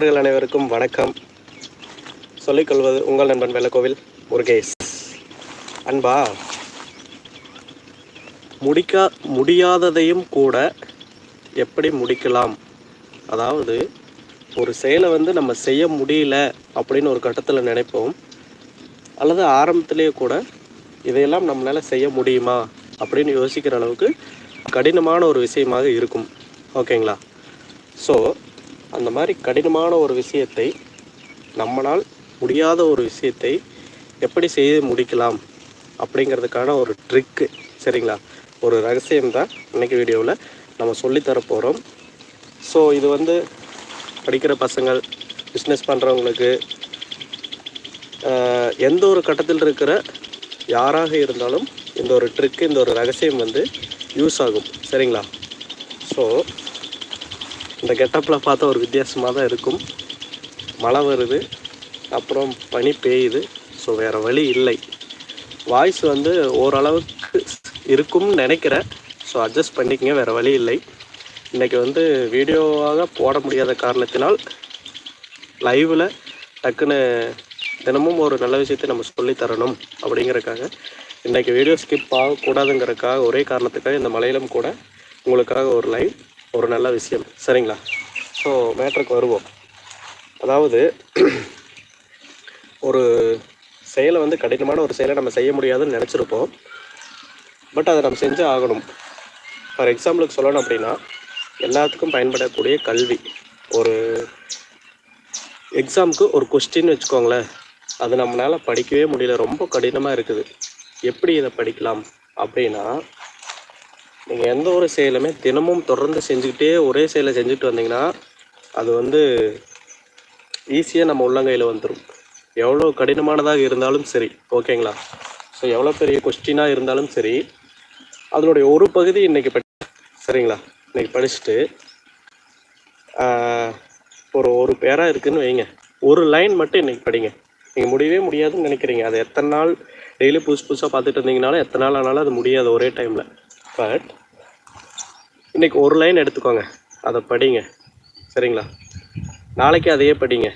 நண்பர்கள் அனைவருக்கும் வணக்கம். சொல்லிக்கொள்வது உங்கள் நண்பன் வெள்ளக்கோவில் முருகேஷ். அன்பா முடிக்கா முடியாததையும் கூட எப்படி முடிக்கலாம்? அதாவது ஒரு செயலை வந்து நம்ம செய்ய முடியல அப்படின்னு ஒரு கட்டத்தில் நினைப்போம். அல்லது ஆரம்பத்திலேயே கூட இதையெல்லாம் நம்மளால் செய்ய முடியுமா? அப்படின்னு யோசிக்கிற அளவுக்கு கடினமான ஒரு விஷயமாக இருக்கும். ஓகேங்களா? ஸோ அந்த மாதிரி கடினமான ஒரு விஷயத்தை நம்மளால் முடியாத ஒரு விஷயத்தை எப்படி செய்து முடிக்கலாம் அப்படிங்கிறதுக்கான ஒரு ட்ரிக்கு சரிங்களா? ஒரு ரகசியம் தான் இன்னைக்கு வீடியோவில் நம்ம சொல்லித்தர போகிறோம் ஸோ இது வந்து படிக்கிற பசங்கள் பிஸ்னஸ் பண்ணுறவங்களுக்கு எந்த ஒரு கட்டத்தில் இருக்கிற யாராக இருந்தாலும் இந்த ஒரு ட்ரிக்கு இந்த ஒரு ரகசியம் வந்து யூஸ் ஆகும் சரிங்களா? ஸோ இந்த கெட்டப்பில் பார்த்தா ஒரு வித்தியாசமாக தான் இருக்கும். மழை வருது அப்புறம் பனி பெய்யுது. ஸோ வேறு வழி இல்லை. வாய்ஸ் வந்து ஓரளவுக்கு இருக்கும்னு நினைக்கிறேன். ஸோ அட்ஜஸ்ட் பண்ணிக்கங்க வேறு வழி இல்லை. இன்றைக்கி வந்து வீடியோவாக போட முடியாத காரணத்தினால் லைவில் டக்குன்னு தினமும் ஒரு நல்ல விஷயத்தை நம்ம சொல்லி தரணும் அப்படிங்கறக்காக இன்றைக்கி வீடியோ ஸ்கிப் ஆகக்கூடாதுங்கிறதுக்காக ஒரே காரணத்துக்காக இந்த மலையிலும் கூட உங்களுக்காக ஒரு லைவ் ஒரு நல்ல விஷயம். சரிங்களா? ஸோ மேட்ருக்கு வருவோம். அதாவது ஒரு செயலை வந்து கடினமான ஒரு செயலை நம்ம செய்ய முடியாதுன்னு நினச்சிருப்போம். பட் அதை நம்ம செஞ்சு ஆகணும். ஃபார் எக்ஸாம்பிளுக்கு சொல்லணும் அப்படின்னா எல்லாத்துக்கும் பயன்படக்கூடிய கல்வி. ஒரு எக்ஸாமுக்கு ஒரு கொஸ்டின் வச்சுக்கோங்களேன். அது நம்மளால் படிக்கவே முடியல. ரொம்ப கடினமாக இருக்குது. எப்படி இதை படிக்கலாம்? அப்படின்னா நீங்கள் எந்த ஒரு செயலுமே தினமும் தொடர்ந்து செஞ்சுக்கிட்டே ஒரே செயலை செஞ்சுட்டு வந்தீங்கன்னா அது வந்து ஈஸியாக நம்ம உள்ளங்கையில் வந்துடும் எவ்வளோ கடினமானதாக இருந்தாலும் சரி ஓகேங்களா? ஸோ எவ்வளோ பெரிய கொஸ்டினாக இருந்தாலும் சரி அதனுடைய ஒரு பகுதி இன்றைக்கி படி சரிங்களா? இன்னைக்கு படிச்சுட்டு ஒரு ஒரு பேராக இருக்குன்னு வைங்க. ஒரு லைன் மட்டும் இன்றைக்கி படிங்க. நீங்கள் முடியவே முடியாதுன்னு நினைக்கிறீங்க. அது எத்தனை நாள் டெய்லி புதுசு புதுசாக பார்த்துட்டு இருந்தீங்கனாலும் எத்தனை நாள் ஆனாலும் அது முடியாது ஒரே டைமில் பட் இன்றைக்கி ஒரு லைன் எடுத்துக்கோங்க. அதை படிங்க. சரிங்களா? நாளைக்கு அதையே படிங்க.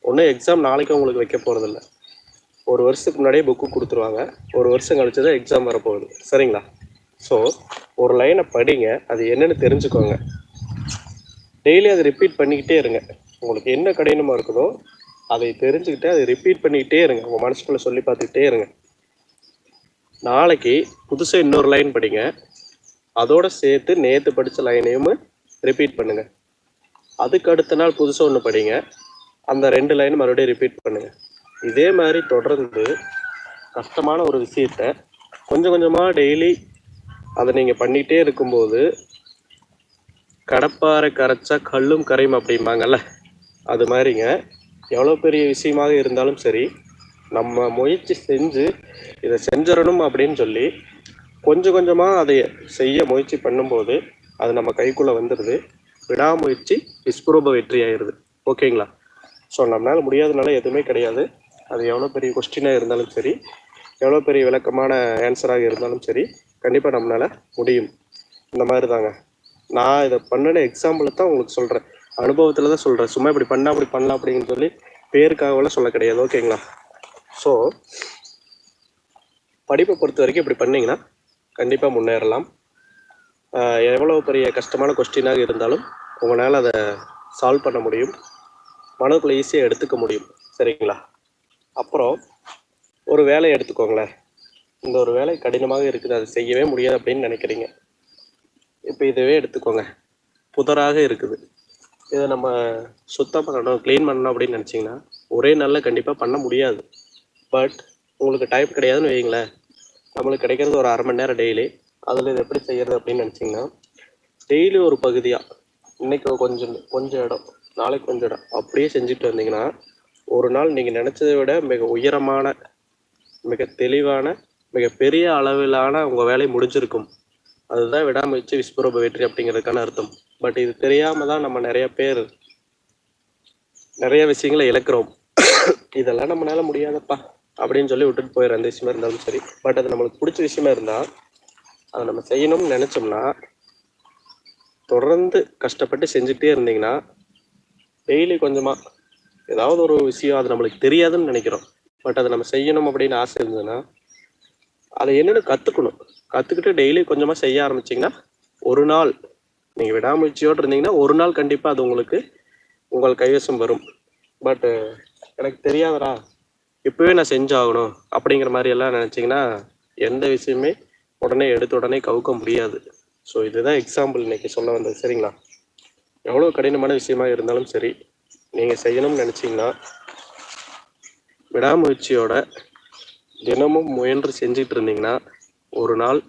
ஒன்றும் எக்ஸாம் நாளைக்கு உங்களுக்கு வைக்க போகிறதில்ல ஒரு வருஷத்துக்கு முன்னாடியே புக்கு கொடுத்துருவாங்க. ஒரு வருஷம் கழிச்சு தான் எக்ஸாம் வரப்போகுது. சரிங்களா? ஸோ ஒரு லைனை படிங்க. அது என்னென்னு தெரிஞ்சுக்கோங்க. டெய்லி அதை ரிப்பீட் பண்ணிக்கிட்டே இருங்க. உங்களுக்கு என்ன கடினமாக இருக்குதோ அதை தெரிஞ்சுக்கிட்டு அதை ரிப்பீட் பண்ணிக்கிட்டே இருங்க. உங்கள் மனசுக்குள்ளே சொல்லி பார்த்துக்கிட்டே இருங்க. நாளைக்கு புதுசாக இன்னொரு லைன் படிங்க. அதோட சேர்த்து நேற்று படித்த லைனையும் ரிப்பீட் பண்ணுங்க. அதுக்கு அடுத்த நாள் புதுசாக ஒன்று படிங்க. அந்த ரெண்டு லைன் மறுபடியும் ரிப்பீட் பண்ணுங்க. இதே மாதிரி தொடர்ந்து கஷ்டமான ஒரு விஷயத்த கொஞ்சம் கொஞ்சமாக டெய்லி அதை நீங்கள் பண்ணிகிட்டே இருக்கும்போது கடப்பாறை கரைச்சா கல்லும் கரையும் அப்படிம்பாங்கல்ல? அது மாதிரிங்க. எவ்வளோ பெரிய விஷயமாக இருந்தாலும் சரி நம்ம முயற்சி செஞ்சு இதை செஞ்சிடணும் அப்படின்னு சொல்லி கொஞ்சம் கொஞ்சமாக அதை செய்ய முயற்சி பண்ணும்போது அது நம்ம கைக்குள்ளே வந்துடுது விடாமுயற்சி விஸ்வரூப வெற்றி ஆயிடுது. ஓகேங்களா? ஸோ நம்மளால் முடியாதனால எதுவுமே கிடையாது. அது எவ்வளோ பெரிய கொஸ்டினாக இருந்தாலும் சரி எவ்வளோ பெரிய விளக்கமான ஆன்சராக இருந்தாலும் சரி கண்டிப்பாக நம்மளால் முடியும். இந்த மாதிரி தாங்க நான் இதை பண்ணின எக்ஸாம்பிளை தான் உங்களுக்கு சொல்கிறேன் அனுபவத்தில் தான் சொல்கிறேன் சும்மா இப்படி பண்ணால் அப்படி பண்ணலாம் அப்படின்னு சொல்லி பேருக்காகவெல்லாம் சொல்ல கிடையாது. ஓகேங்களா? ஸோ படிப்பை பொறுத்த வரைக்கும் இப்படி பண்ணிங்கன்னா கண்டிப்பாக முன்னேறலாம். எவ்வளோ பெரிய கஷ்டமான கொஸ்டினாக இருந்தாலும் உங்களால் அதை சால்வ் பண்ண முடியும். மனதுக்குள்ளே ஈஸியாக எடுத்துக்க முடியும். சரிங்களா? அப்புறம் ஒரு வேலையை எடுத்துக்கோங்களேன். இந்த ஒரு வேலை கடினமாக இருக்குது. அது செய்யவே முடியாது அப்படின்னு நினைக்கிறீங்க. இப்போ இதுவே எடுத்துக்கோங்க. புதராக இருக்குது. இதை நம்ம சுத்தம் பண்ணணும் க்ளீன் பண்ணணும் அப்படின்னு நினச்சிங்கன்னா ஒரே நாளில் கண்டிப்பாக பண்ண முடியாது. பட் உங்களுக்கு டைம் கிடையாதுன்னு வைங்களேன் நம்மளுக்கு கிடைக்கிறது ஒரு அரை மணி நேரம் டெய்லி அதில் இது எப்படி செய்கிறது அப்படின்னு நினச்சிங்கன்னா டெய்லி ஒரு பகுதியாக இன்றைக்கி கொஞ்சம் கொஞ்சம் இடம் நாளைக்கு கொஞ்சம் இடம் அப்படியே செஞ்சுட்டு வந்தீங்கன்னா ஒரு நாள் நீங்கள் நினச்சதை விட மிக உயரமான மிக தெளிவான மிக பெரிய அளவிலான உங்கள் வேலை முடிஞ்சிருக்கும். அதுதான் விடாமுயற்சி விஸ்வரூப வெற்றி அப்படிங்கிறதுக்கான அர்த்தம். பட் இது தெரியாமல் தான் நம்ம நிறைய பேர் நிறைய விஷயங்களை இழக்கிறோம். இதெல்லாம் நம்மளால முடியாதப்பா. அப்படின்னு சொல்லி விட்டுட்டு போயிடுற எந்த விஷயமா இருந்தாலும் சரி. பட் அது நம்மளுக்கு பிடிச்ச விஷயமா இருந்தா அதை நம்ம செய்யணும்னு நினைச்சோம்னா தொடர்ந்து கஷ்டப்பட்டு செஞ்சுக்கிட்டே இருந்தீங்கன்னா டெய்லி கொஞ்சமாக ஏதாவது ஒரு விஷயம் அது நம்மளுக்கு தெரியாதுன்னு நினைக்கிறோம். பட் அதை நம்ம செய்யணும் அப்படின்னு ஆசை இருந்ததுன்னா அதை என்னென்னு கற்றுக்கணும் கற்றுக்கிட்டு டெய்லி கொஞ்சமாக செய்ய ஆரம்பிச்சிங்கன்னா ஒரு நாள் நீங்கள் விடாமுயற்சியோடு இருந்தீங்கன்னா ஒரு நாள் கண்டிப்பாக அது உங்களுக்கு உங்கள் கைவசம் வரும். பட்டு எனக்கு தெரியாதடா. இப்போவே நான் செஞ்சாகணும் அப்படிங்கிற மாதிரி எல்லாம் நினச்சிங்கன்னா எந்த விஷயமே உடனே எடுத்த உடனே கவுக்க முடியாது. ஸோ இதுதான் எக்ஸாம்பிள் இன்னைக்கு சொல்ல வந்தது. சரிங்களா? எவ்வளோ கடினமான விஷயமா இருந்தாலும் சரி நீங்கள் செய்யணும்னு நினச்சிங்கன்னா விடாமுயற்சியோட தினமும் முயன்று செஞ்சிட்டு இருந்தீங்கன்னா ஒரு நாள்